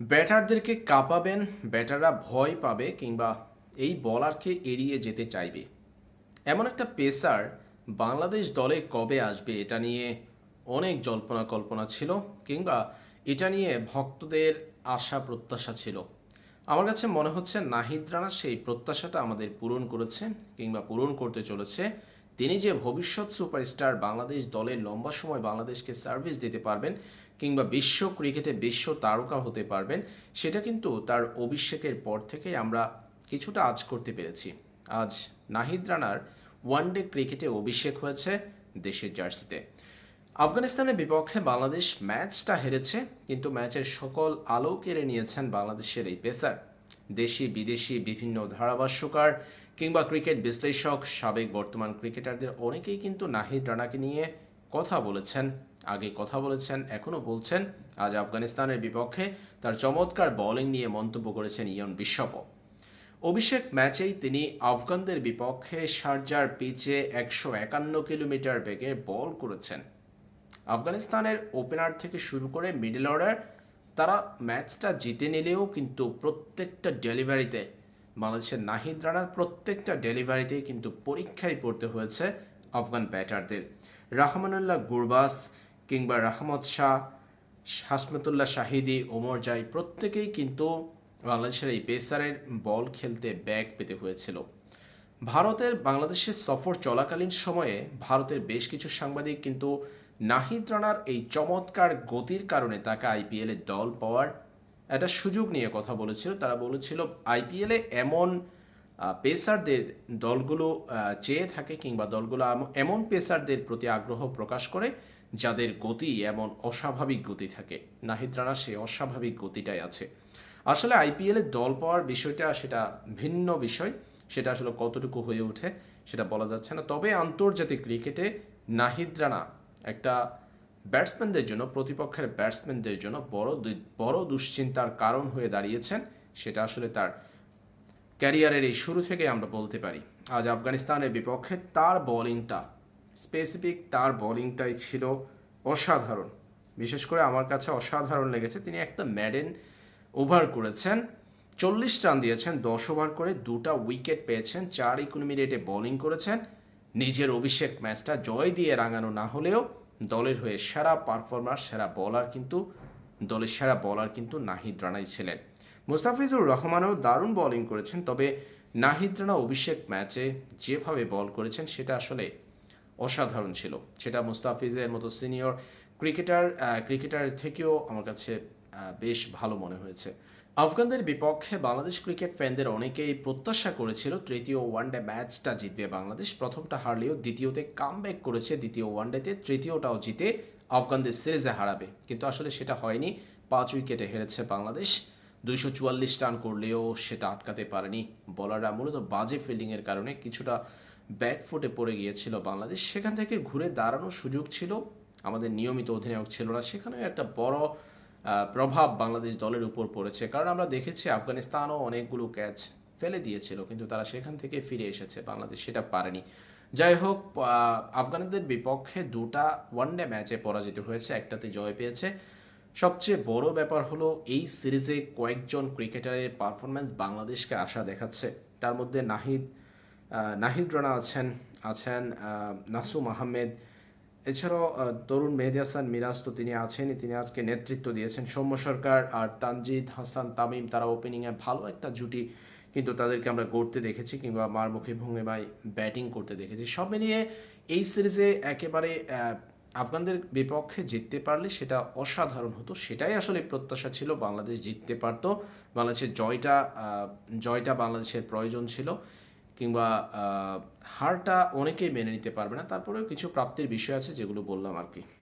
ব্যাটারদেরকে কাঁপাবেন, ব্যাটাররা ভয় পাবে কিংবা এই বলারকে এড়িয়ে যেতে চাইবে। এমন একটা পেসার বাংলাদেশ দলে কবে আসবে এটা নিয়ে অনেক জল্পনা কল্পনা ছিল কিংবা এটা নিয়ে ভক্তদের আশা প্রত্যাশা ছিল। আমার কাছে মনে হচ্ছে নাহিদ রানা সেই প্রত্যাশাটা আমাদের পূরণ করেছে কিংবা পূরণ করতে চলেছে। তিনি যে ভবিষ্যৎ সুপারস্টার বাংলাদেশ দলে লম্বা সময় বাংলাদেশকে সার্ভিস দিতে পারবেন কিংবা বিশ্ব ক্রিকেটে বিশ্ব তারকা হতে পারবেন, সেটা কিন্তু তার অভিষেকের পর থেকেই আমরা কিছুটা আজ করতে পেরেছি। আজ নাহিদ রানার ওয়ানডে ক্রিকেটে অভিষেক হয়েছে দেশের জার্সিতে। আফগানিস্তানের বিপক্ষে বাংলাদেশ ম্যাচটা হেরেছে, কিন্তু ম্যাচের সকল আলো কেড়ে নিয়েছেন বাংলাদেশের এই পেসার। দেশি, বিদেশি, বিভিন্ন ধারাভাষ্যকার কিংবা ক্রিকেট বিশ্লেষক, সাবেক বর্তমান ক্রিকেটারদের অনেকেই কিন্তু নাহিদ রানাকে নিয়ে কথা বলেছেন, আগে কথা বলেছেন এখনও বলছেন। আজ আফগানিস্তানের বিপক্ষে তার চমৎকার বোলিং নিয়ে মন্তব্য করেছেন ইয়ন বিশ্বপ অভিষেক ম্যাচেই তিনি আফগানদের বিপক্ষে শারজার পিচে একশো একান্ন কিলোমিটার বেগে বল করেছেন। আফগানিস্তানের ওপেনার থেকে শুরু করে মিডল অর্ডার তারা ম্যাচটা জিতে নিলেও কিন্তু প্রত্যেকটা ডেলিভারিতে, বাংলাদেশের নাহিদ রানার প্রত্যেকটা ডেলিভারিতেই কিন্তু পরীক্ষায় পড়তে হয়েছে আফগান ব্যাটারদের। রাহমানুল্লাহ গুরবাস কিংবা রাহমত শাহ হাসমতুল্লাহ শাহিদি, ওমর জাই প্রত্যেকেই কিন্তু বাংলাদেশের এই পেসারের বল খেলতে ব্যাগ পেতে হয়েছিল। ভারতের বাংলাদেশের সফর চলাকালীন সময়ে ভারতের বেশ কিছু সাংবাদিক কিন্তু নাহিদ রানার এই চমৎকার গতির কারণে তাকে আইপিএলে দল পাওয়ার একটা সুযোগ নিয়ে কথা বলেছিল। তারা বলেছিল, আইপিএলে এমন পেসারদের দলগুলো চেয়ে থাকে কিংবা দলগুলো এমন পেসারদের প্রতি আগ্রহ প্রকাশ করে যাদের গতি এমন অস্বাভাবিক গতি থাকে। নাহিদ রানার সেই অস্বাভাবিক গতিটাই আছে। আসলে আইপিএলে দল পাওয়ার বিষয়টা সেটা ভিন্ন বিষয়। সেটা আসলে কতটুকু হয়ে ওঠে সেটা বলা যাচ্ছে না। তবে আন্তর্জাতিক ক্রিকেটে নাহিদ রানা একটা ব্যাটসম্যানদের জন্য, প্রতিপক্ষের ব্যাটসম্যানদের জন্য বড় বড় দুশ্চিন্তার কারণ হয়ে দাঁড়িয়েছেন। সেটা আসলে তার ক্যারিয়ারের এই শুরু থেকে আমরা বলতে পারি। আজ আফগানিস্তানের বিপক্ষে তার বোলিংটা, স্পেসিফিক তার বোলিংটাই ছিল অসাধারণ। বিশেষ করে আমার কাছে অসাধারণ লেগেছে। তিনি একটা ম্যাডেন ওভার করেছেন। চল্লিশ রান দিয়েছেন, দশ ওভার করে দুটা উইকেট পেয়েছেন, চার ইকোনমি রেটে বোলিং করেছেন। নিজের অভিষেক ম্যাচটা জয় দিয়ে রাঙানো না হলেও দলের হয়ে সেরা পারফরমার, সেরা বলার কিন্তু, দলের সেরা বলার কিন্তু নাহিদ রানাই ছিলেন। মুস্তাফিজুর রহমানও দারুণ বোলিং করেছেন, তবে নাহিদ রানা অভিষেক ম্যাচে যেভাবে বল করেছেন, সেটা আসলে অসাধারণ ছিল। সেটা মুস্তাফিজের মতো সিনিয়র ক্রিকেটার ক্রিকেটার থেকেও আমার কাছে বেশ ভালো মনে হয়েছে। আফগানদের বিপক্ষে বাংলাদেশ ক্রিকেট ফ্যানদের অনেকেই প্রত্যাশা করেছিল তৃতীয় ওয়ানডে ম্যাচটা জিতবে বাংলাদেশ। প্রথমটা হারলেও দ্বিতীয়তে কামব্যাক করেছে দ্বিতীয় ওয়ানডেতে, তৃতীয়টাও জিতে আফগানদের সিরিজে হারাবে। কিন্তু আসলে সেটা হয়নি। পাঁচ উইকেটে হেরেছে বাংলাদেশ। দুইশো চুয়াল্লিশ রান করলেও সেটা আটকাতে পারেনি বলাররা। মূলত বাজে ফিল্ডিংয়ের কারণে কিছুটা ব্যাকফুটে পড়ে গিয়েছিল বাংলাদেশ। সেখান থেকে ঘুরে দাঁড়ানোর সুযোগ ছিল। আমাদের নিয়মিত অধিনায়ক ছিল না। সেখানেও একটা বড় প্রভাব বাংলাদেশ দলের উপর পড়েছে। কারণ আমরা দেখেছি আফগানিস্তানও অনেকগুলো ক্যাচ ফেলে দিয়েছিল, কিন্তু তারা সেখান থেকে ফিরে এসেছে। বাংলাদেশ সেটা পারেনি। যাই হোক আফগানদের বিপক্ষে দুটা ওয়ানডে ম্যাচে পরাজিত হয়েছে, একটাতে জয় পেয়েছে। সবচেয়ে বড় ব্যাপার হলো, এই সিরিজে কয়েকজন ক্রিকেটারের পারফরম্যান্স বাংলাদেশকে আশা দেখাচ্ছে। তার মধ্যে নাহিদ নাহিদ রানা আছেন আছেন নাসুম আহমেদ এছাড়াও তরুণ মেহেদি হাসান, মিরাজ তো তিনি আছেন তিনি আজকে নেতৃত্ব দিয়েছেন সৌম্য সরকার আর তানজিদ, হাসান, তামিম। তারা ওপেনিংয়ে ভালো একটা জুটি কিন্তু তাদেরকে আমরা গড়তে দেখেছি কিংবা মার মারমুখী ভঙ্গিমায় ব্যাটিং করতে দেখেছি। সব মিলিয়ে এই সিরিজে একেবারে আফগানদের বিপক্ষে জিততে পারলে সেটা অসাধারণ হতো। সেটাই আসলে প্রত্যাশা ছিল, বাংলাদেশ জিততে পারতো। বাংলাদেশের জয়টা জয়টা বাংলাদেশের প্রয়োজন ছিল। কিংবা হারটা অনেকেই মেনে নিতে পারবে না। তারপরেও কিছু প্রাপ্তির বিষয় আছে যেগুলো বললাম আর কি।